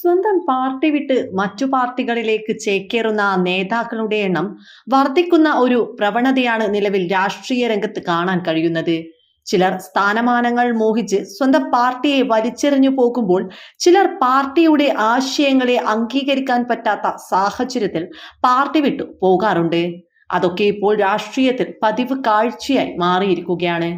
സ്വന്തം പാർട്ടി വിട്ട് മറ്റു പാർട്ടികളിലേക്ക് ചേക്കേറുന്ന നേതാക്കളുടെ എണ്ണം വർദ്ധിക്കുന്ന ഒരു പ്രവണതയാണ് നിലവിൽ രാഷ്ട്രീയ രംഗത്ത് കാണാൻ കഴിയുന്നത്. ചിലർ സ്ഥാനമാനങ്ങൾ മോഹിച്ച് സ്വന്തം പാർട്ടിയെ വലിച്ചെറിഞ്ഞു പോകുമ്പോൾ ചിലർ പാർട്ടിയുടെ ആശയങ്ങളെ അംഗീകരിക്കാൻ പറ്റാത്ത സാഹചര്യത്തിൽ പാർട്ടി വിട്ടു പോകാറുണ്ട്. അതൊക്കെ ഇപ്പോൾ രാഷ്ട്രീയത്തിൽ പതിവ് കാഴ്ചയായി മാറിയിരിക്കുകയാണ്.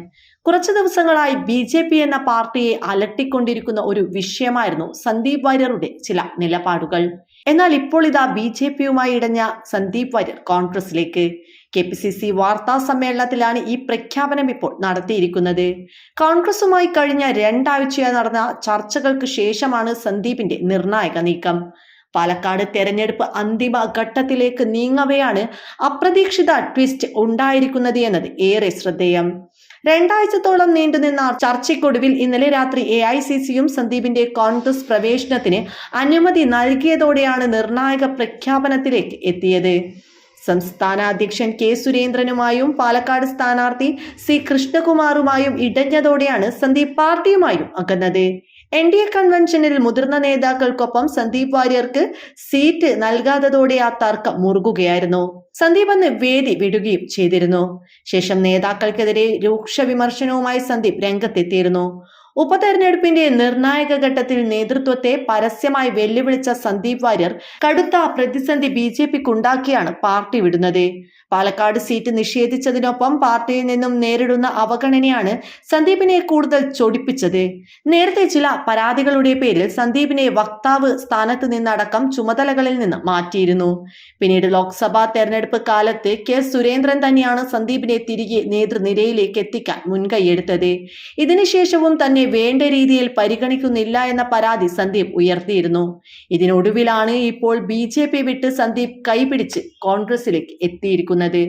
കുറച്ചു ദിവസങ്ങളായി ബി ജെ പി എന്ന പാർട്ടിയെ അലട്ടിക്കൊണ്ടിരിക്കുന്ന ഒരു വിഷയമായിരുന്നു സന്ദീപ് വാര്യരുടെ ചില നിലപാടുകൾ. എന്നാൽ ഇപ്പോൾ ഇതാ ബി ജെ പിയുമായി ഇടഞ്ഞ സന്ദീപ് വാര്യർ കോൺഗ്രസിലേക്ക്. കെ പി സി സി വാർത്താ സമ്മേളനത്തിലാണ് ഈ പ്രഖ്യാപനം ഇപ്പോൾ നടത്തിയിരിക്കുന്നത്. കോൺഗ്രസുമായി കഴിഞ്ഞ രണ്ടാഴ്ചയായി നടന്ന ചർച്ചകൾക്ക് ശേഷമാണ് സന്ദീപിന്റെ നിർണായക നീക്കം. പാലക്കാട് തെരഞ്ഞെടുപ്പ് അന്തിമ ഘട്ടത്തിലേക്ക് നീങ്ങവെയാണ് അപ്രതീക്ഷിത ട്വിസ്റ്റ് ഉണ്ടായിരിക്കുന്നത് എന്നത് ഏറെ ശ്രദ്ധേയം. രണ്ടാഴ്ചത്തോളം നീണ്ടുനിന്ന ചർച്ചയ്ക്കൊടുവിൽ ഇന്നലെ രാത്രി എ ഐ സി സിയും സന്ദീപിന്റെ കോൺഗ്രസ് പ്രവേശനത്തിന് അനുമതി നൽകിയതോടെയാണ് നിർണായക പ്രഖ്യാപനത്തിലേക്ക് എത്തിയത്. സംസ്ഥാന അധ്യക്ഷൻ കെ സുരേന്ദ്രനുമായും പാലക്കാട് സ്ഥാനാർത്ഥി സി കൃഷ്ണകുമാറുമായും ഇടഞ്ഞതോടെയാണ് സന്ദീപ് പാർട്ടിയുമായും അകന്നത്. എൻ ഡി എ കൺവെൻഷനിൽ മുതിർന്ന നേതാക്കൾക്കൊപ്പം സന്ദീപ് വാര്യർക്ക് സീറ്റ് നൽകാത്തതോടെ ആ തർക്കം മുറുകുകയായിരുന്നു. സന്ദീപ് അന്ന് വേദി വിടുകയും ചെയ്തിരുന്നു. ശേഷം നേതാക്കൾക്കെതിരെ രൂക്ഷ വിമർശനവുമായി സന്ദീപ് രംഗത്തെത്തിയിരുന്നു. ഉപതെരഞ്ഞെടുപ്പിന്റെ നിർണായക ഘട്ടത്തിൽ നേതൃത്വത്തെ പരസ്യമായി വെല്ലുവിളിച്ച സന്ദീപ് വാര്യർ കടുത്ത പ്രതിസന്ധി ബി ജെ പിക്കുണ്ടാക്കിയാണ് പാർട്ടി വിടുന്നത്. പാലക്കാട് സീറ്റ് നിഷേധിച്ചതിനൊപ്പം പാർട്ടിയിൽ നിന്നും നേരിടുന്ന അവഗണനയാണ് സന്ദീപിനെ കൂടുതൽ ചൊടിപ്പിച്ചത്. നേരത്തെ ചില പരാതികളുടെ പേരിൽ സന്ദീപിനെ വക്താവ് സ്ഥാനത്ത് നിന്നടക്കം ചുമതലകളിൽ നിന്ന് മാറ്റിയിരുന്നു. പിന്നീട് ലോക്സഭാ തെരഞ്ഞെടുപ്പ് കാലത്ത് കെ സുരേന്ദ്രൻ തന്നെയാണ് സന്ദീപിനെ തിരികെ നേതൃനിരയിലേക്ക് എത്തിക്കാൻ മുൻകൈയെടുത്തത്. ഇതിനുശേഷവും തന്നെ വേണ്ട രീതിയിൽ പരിഗണിക്കുന്നില്ല എന്ന പരാതി സന്ദീപ് ഉയർത്തിയിരുന്നു. ഇതിനൊടുവിലാണ് ഇപ്പോൾ ബി വിട്ട് സന്ദീപ് കൈപിടിച്ച് കോൺഗ്രസിലേക്ക് എത്തിയിരിക്കുന്നത്.